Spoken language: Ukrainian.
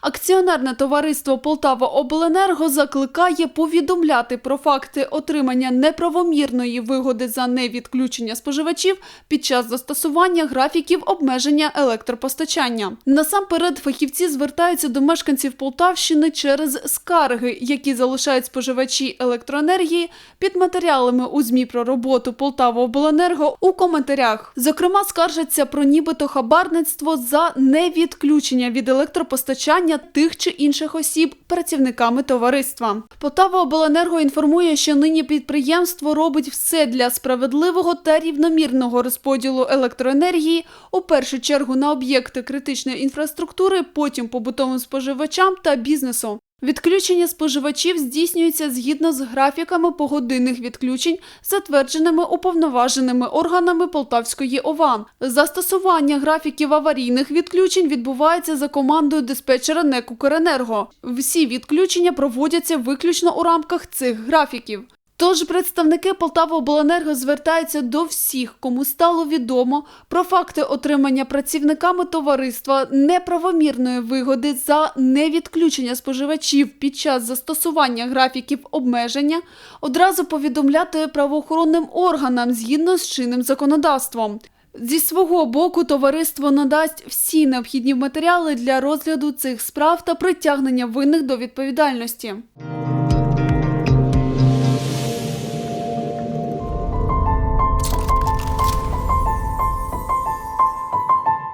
Акціонерне товариство Полтава Обленерго закликає повідомляти про факти отримання неправомірної вигоди за невідключення споживачів під час застосування графіків обмеження електропостачання. Насамперед, фахівці звертаються до мешканців Полтавщини через скарги, які залишають споживачі електроенергії під матеріалами у змі про роботу Полтава Обленерго у коментарях. Зокрема, скаржаться про нібито хабарництво за невідключення від електропостачання тих чи інших осіб працівниками товариства. Потава Обленерго інформує, що нині підприємство робить все для справедливого та рівномірного розподілу електроенергії у першу чергу на об'єкти критичної інфраструктури, потім побутовим споживачам та бізнесу. Відключення споживачів здійснюється згідно з графіками погодинних відключень, затвердженими уповноваженими органами Полтавської ОВА. Застосування графіків аварійних відключень відбувається за командою диспетчера НЕК «Укренерго». Всі відключення проводяться виключно у рамках цих графіків. Тож представники Полтавобленерго звертаються до всіх, кому стало відомо про факти отримання працівниками товариства неправомірної вигоди за невідключення споживачів під час застосування графіків обмеження, одразу повідомляти правоохоронним органам згідно з чинним законодавством. Зі свого боку, товариство надасть всі необхідні матеріали для розгляду цих справ та притягнення винних до відповідальності.